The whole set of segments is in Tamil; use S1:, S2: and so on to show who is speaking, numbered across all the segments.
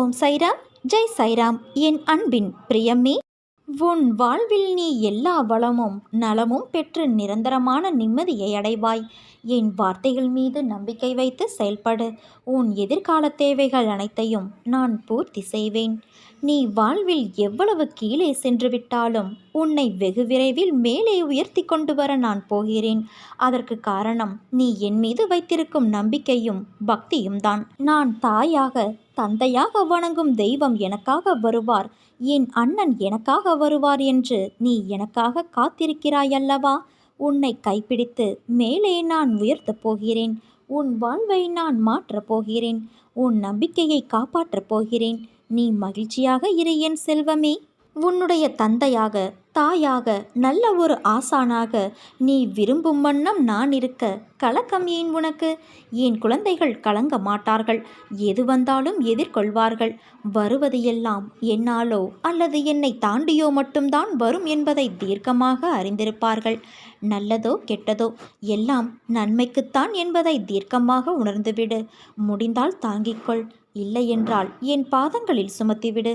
S1: ஓம் சைராம் ஜெய் சைராம். என் அன்பின் பிரியமே உன் வாழ்வில் நீ எல்லா வளமும் நலமும் பெற்று நிரந்தரமான நிம்மதியை அடைவாய். என் வார்த்தைகள் மீது நம்பிக்கை வைத்து செயல்படு. உன் எதிர்கால தேவைகள் அனைத்தையும் நான் பூர்த்தி செய்வேன். நீ வாழ்வில் எவ்வளவு கீழே சென்று விட்டாலும் உன்னை வெகு விரைவில் மேலே உயர்த்தி கொண்டு வர நான் போகிறேன். அதற்கு காரணம் நீ என் மீது வைத்திருக்கும் நம்பிக்கையும் பக்தியும் தான். நான் தாயாக தந்தையாக வணங்கும் தெய்வம் எனக்காக வருவார். என் அண்ணன் எனக்காக வருவார் என்று நீ எனக்காக காத்திருக்கிறாய் அல்லவா? உன்னை கைப்பிடித்து மேலே நான் உயர்த்தப் போகிறேன். உன் வாழ்வை நான் மாற்றப் போகிறேன். உன் நம்பிக்கையை காப்பாற்றப் போகிறேன். நீ மகிழ்ச்சியாக இரு என் செல்வமே. உன்னுடைய தந்தையாக தாயாக நல்ல ஒரு ஆசானாக நீ விரும்பும் வண்ணம் நான் இருக்க கலக்கம் ஏன் உனக்கு? என் குழந்தைகள் கலங்க மாட்டார்கள். எது வந்தாலும் எதிர்கொள்வார்கள். வருவது எல்லாம் என்னாலோ அல்லது என்னை தாண்டியோ மட்டும்தான் வரும் என்பதை தீர்க்கமாக அறிந்திருப்பார்கள். நல்லதோ கெட்டதோ எல்லாம் நன்மைக்குத்தான் என்பதை தீர்க்கமாக உணர்ந்துவிடு. முடிந்தால் தாங்கிக்கொள் இல்லையென்றால் என் பாதங்களில் சுமத்திவிடு.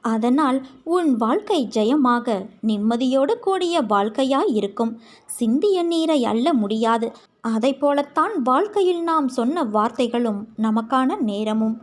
S1: அதனால் உன் வாழ்க்கை ஜெயமாக நிம்மதியோடு கூடிய வாழ்க்கையாய் இருக்கும். சிந்திய நீரை அல்ல முடியாது. அதை போலத்தான் வாழ்க்கையில் நாம் சொன்ன வார்த்தைகளும் நமக்கான நேரமும்.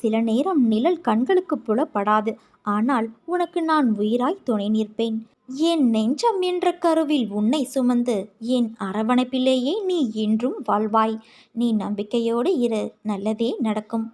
S1: சில நேரம் நிழல் கண்களுக்கு புலப்படாது. ஆனால் உனக்கு நான் உயிராய் துணை நிற்பேன். என் நெஞ்சம் என்ற கருவில் உன்னை சுமந்து என் அரவணைப்பிலேயே நீ என்றும் வாழ்வாய். நீ நம்பிக்கையோடு இரு. நல்லதே நடக்கும்.